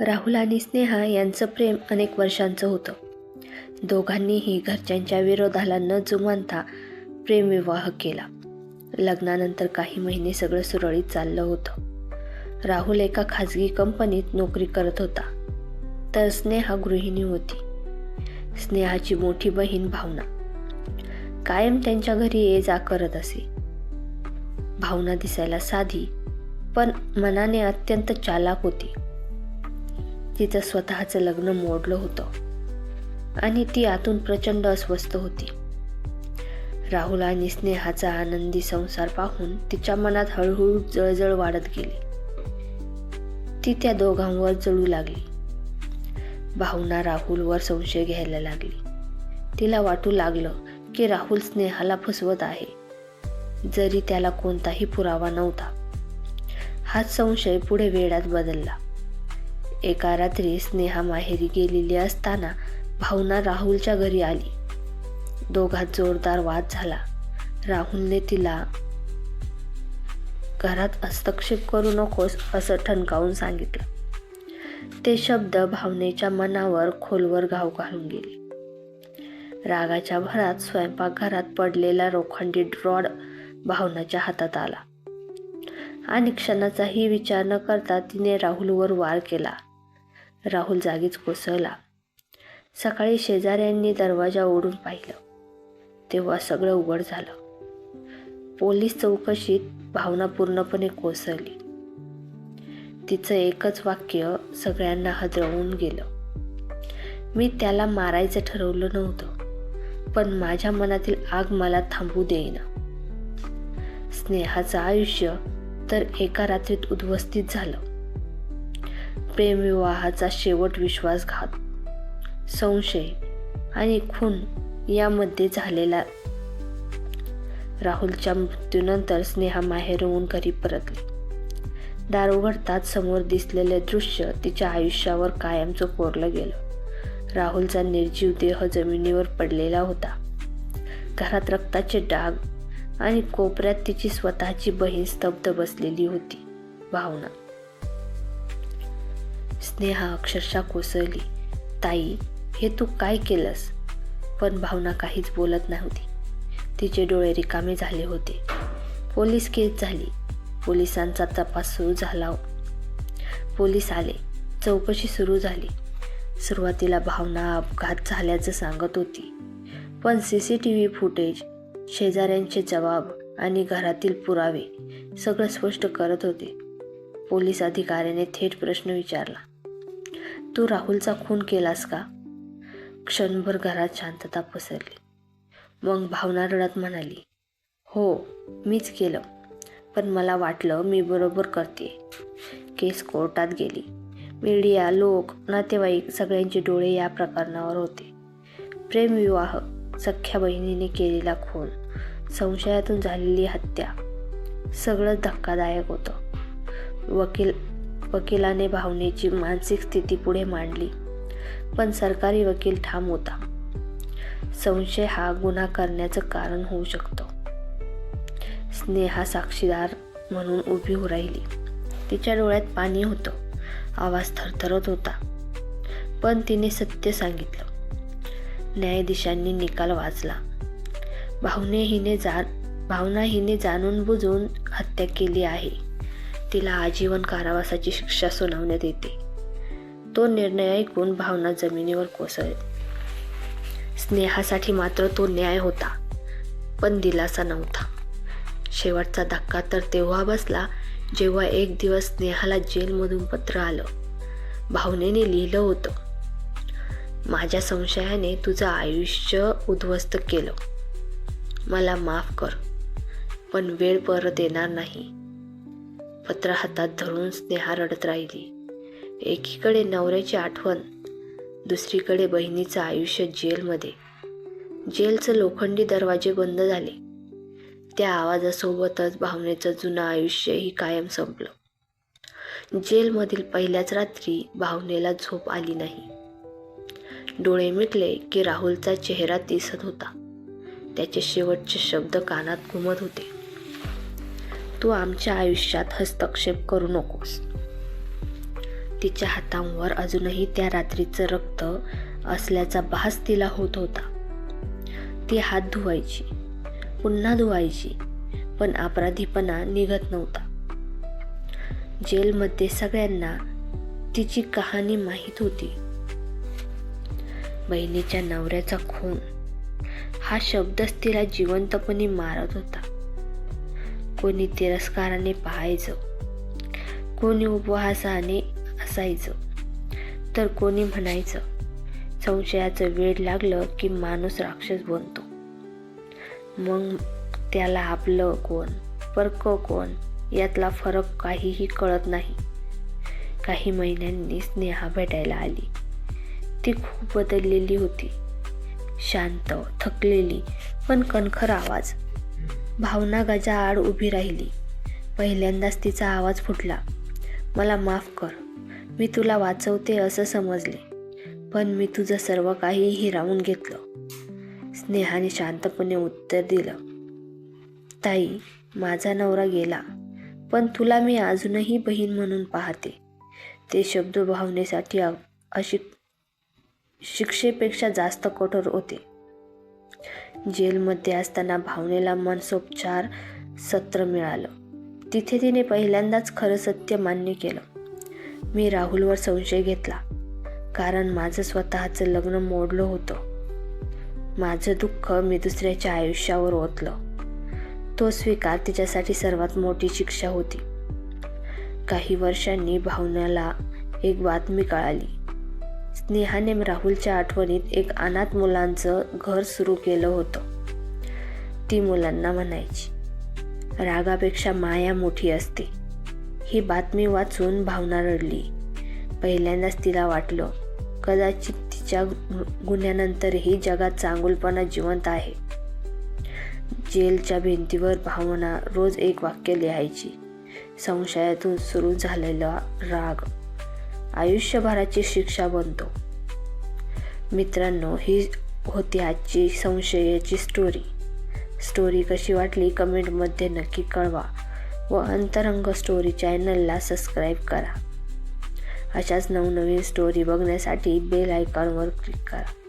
राहुल आणि स्नेहा यांचं प्रेम अनेक वर्षांचं होतं. दोघांनीही घरच्यांच्या विरोधाला न जुमानता प्रेमविवाह केला. लग्नानंतर काही महिने सगळं सुरळीत चाललं होतं. राहुल एका खाजगी कंपनीत नोकरी करत होता. तर स्नेहा गृहिणी होती. स्नेहाची मोठी बहीण भावना. कायम त्यांच्या घरी ये जा करत असे. भावना दिसायला साधी पण मनाने अत्यंत चालाक होती. तिचं स्वतःचं लग्न मोडलं होतं. आणि ती आतून प्रचंड अस्वस्थ होती. राहुल आणि स्नेहाचा आनंदी संसार पाहून तिच्या मनात हळूहळू जळजळ वाढत गेली. ती त्या दोघांवर जळू लागली. भावना राहुलवर संशय घ्यायला लागली. तिला वाटू लागलं की राहुल स्नेहाला फसवत आहे. जरी त्याला कोणताही पुरावा नव्हता. हाच संशय पुढे वेळात बदलला. एका रात्री स्नेहा माहेरी गेलेली असताना भावना राहुलच्या घरी आली. दोघात जोरदार वाद झाला. राहुलने तिला घरात हस्तक्षेप करू नकोस असं ठणकावून सांगितलं. ते शब्द भावनेच्या मनावर खोलवर घाव घालून गेले. रागाच्या भरात स्वयंपाकघरात पडलेला रोखंडी ड्रॉड भावनाच्या हातात आला. आणि क्षणाचाही विचार न करता तिने राहुलवर वार केला. राहुल जागीच कोसळला. सकाळी शेजाऱ्यांनी दरवाजा ओढून पाहिलं. तेव्हा सगळं उघड झालं. पोलीस चौकशीत भावना पूर्णपणे कोसळली. तिचं एकच वाक्य सगळ्यांना हदरवून गेलं. मी त्याला मारायचं ठरवलं नव्हतं पण माझ्या मनातील आग मला थांबू देईना. स्नेहाचं आयुष्य तर एका रात्रीत उद्ध्वस्तित झालं. प्रेमविवाहाचा शेवट विश्वासघात संशय आणि खून यामध्ये झालेला राहुलच्या मृत्यूनंतर स्नेहा माहेरहून घरी परतली. दार उघडताच समोर दिसलेले दृश्य तिच्या आयुष्यावर कायमचं कोरलं गेलं. राहुलचा निर्जीव देह जमिनीवर पडलेला होता. घरात रक्ताचे डाग आणि कोपऱ्यात तिची स्वतःची बहीण स्तब्ध बसलेली होती. भावना स्नेहा अक्षरशः कोसळली. ताई हे तू काय केलंस? पण भावना काहीच बोलत नव्हती. तिचे डोळे रिकामे झाले होते. पोलीस केस झाली. पोलिसांचा तपास सुरू झाला. पोलीस आले. चौकशी सुरू झाली. सुरुवातीला भावना अपघात झाल्याचं सांगत होती. पण C C T V footage शेजाऱ्यांचे जबाब आणि घरातील पुरावे सगळं स्पष्ट करत होते. पोलीस अधिकाऱ्याने थेट प्रश्न विचारला. तू राहुलचा खून केलास का? क्षणभर घरात शांतता पसरली. मग भावना रडत म्हणाली हो मीच केलं. पण मला वाटलं मी बरोबर करते केस कोर्टात गेली. मीडिया लोक नातेवाईक सगळ्यांचे डोळे या प्रकरणावर होते. प्रेमविवाह सख्या बहिणीने केलेला खून संशयातून झालेली हत्या सगळं धक्कादायक होतं. वकील वकिलाने भावनेची मानसिक स्थिती पुढे मांडली. पण सरकारी वकील ठाम होता. संशय हा गुन्हा करण्याचं कारण होऊ शकतो. स्नेहा साक्षीदार म्हणून उभी राहिली. तिच्या डोळ्यात पाणी होतं. आवाज थरथरत होता. पण तिने सत्य सांगितलं. न्यायाधीशांनी निकाल वाचला. भावने हिने जा भावना हिने जाणून बुजून हत्या केली आहे. तिला आजीवन कारावासाची शिक्षा सुनावण्यात येते. तो निर्णय ऐकून भावना जमिनीवर कोसळली. स्नेहासाठी मात्र तो न्याय होता पण दिलासा नव्हता. शेवटचा धक्का तर तेव्हा बसला जेव्हा एक दिवस स्नेहाला जेलमधून पत्र आलं. भावनेने लिहिलं होतं माझ्या संशयाने तुझं आयुष्य उद्ध्वस्त केलं. मला माफ कर पण वेळ परत येणार नाही. पत्र हातात धरून स्नेहा रडत राहिली. एकीकडे नवऱ्याची आठवण दुसरीकडे बहिणीचं आयुष्य जेलमध्ये. जेलचं लोखंडी दरवाजे बंद झाले. त्या आवाजासोबतच भावनेचं जुनं आयुष्यही कायम संपलं. जेलमधील पहिल्याच रात्री भावनेला झोप आली नाही. डोळे मिटले की राहुलचा चेहरा दिसत होता. त्याचे शेवटचे शब्द कानात घुमत होते. तू आमच्या आयुष्यात हस्तक्षेप करू नकोस. तिच्या हातांवर अजूनही त्या रात्रीचं रक्त असल्याचा भास तिला होत होता. ती हात धुवायची पुन्हा धुवायची पण अपराधीपणा निघत नव्हता. जेलमध्ये सगळ्यांना तिची कहाणी माहीत होती. बहिणीच्या नवऱ्याचा खून हा शब्दच तिला जिवंतपणे मारत होता. कोणी तिरस्काराने पाहायचं कोणी उपहासाने असायचं तर कोणी म्हणायचं संशयाचं वेळ लागलं की माणूस राक्षस बनतो. मग त्याला आपलं कोण परक कोण यातला फरक काहीही कळत नाही. काही महिन्यांनी स्नेहा भेटायला आली. ती खूप बदललेली होती. शांत थकलेली पण कणखर आवाज. भावना गजाआड उभी राहिली. पहिल्यांदाच तिचा आवाज फुटला. मला माफ कर. मी तुला वाचवते असं समजले. पण मी तुझं सर्व काही हिरावून घेतलं. स्नेहाने शांतपणे उत्तर दिलं. ताई माझा नवरा गेला. पण तुला मी अजूनही बहीण म्हणून पाहते. ते शब्द भावनेसाठी अशी शिक्षेपेक्षा जास्त कठोर होते. जेलमध्ये असताना भावनेला मनसोपचार सत्र मिळालं. तिथे तिने पहिल्यांदाच खरं सत्य मान्य केलं. मी राहुलवर संशय घेतला कारण माझं स्वतःचं लग्न मोडलं होतं. माझं दुःख मी दुसऱ्याच्या आयुष्यावर ओतलं. तो स्वीकार तिच्यासाठी सर्वात मोठी शिक्षा होती. काही वर्षांनी भावनाला एक बातमी कळाली. स्नेहाने राहुलच्या आठवणीत एक अनाथ मुलांचं घर सुरू केलं होतं. ती मुलांना म्हणायची रागापेक्षा माया मोठी असते. ही बातमी वाचून भावना रडली. पहिल्यांदाच तिला वाटलं कदाचित तिच्या गु- गुन्ह्यानंतरही जगात चांगुलपणा जिवंत आहे. जेलच्या भिंतीवर भावना रोज एक वाक्य लिहायची. संशयातून सुरू झालेला राग आयुष्यभराची शिक्षा बनतो. मित्रांनो ही होती आजची संशयाची स्टोरी स्टोरी कशी वाटली कमेंटमध्ये नक्की कळवा व अंतरंग स्टोरी चॅनलला सबस्क्राईब करा. अशाच नवनवीन स्टोरी बघण्यासाठी बेल आयकॉनवर क्लिक करा.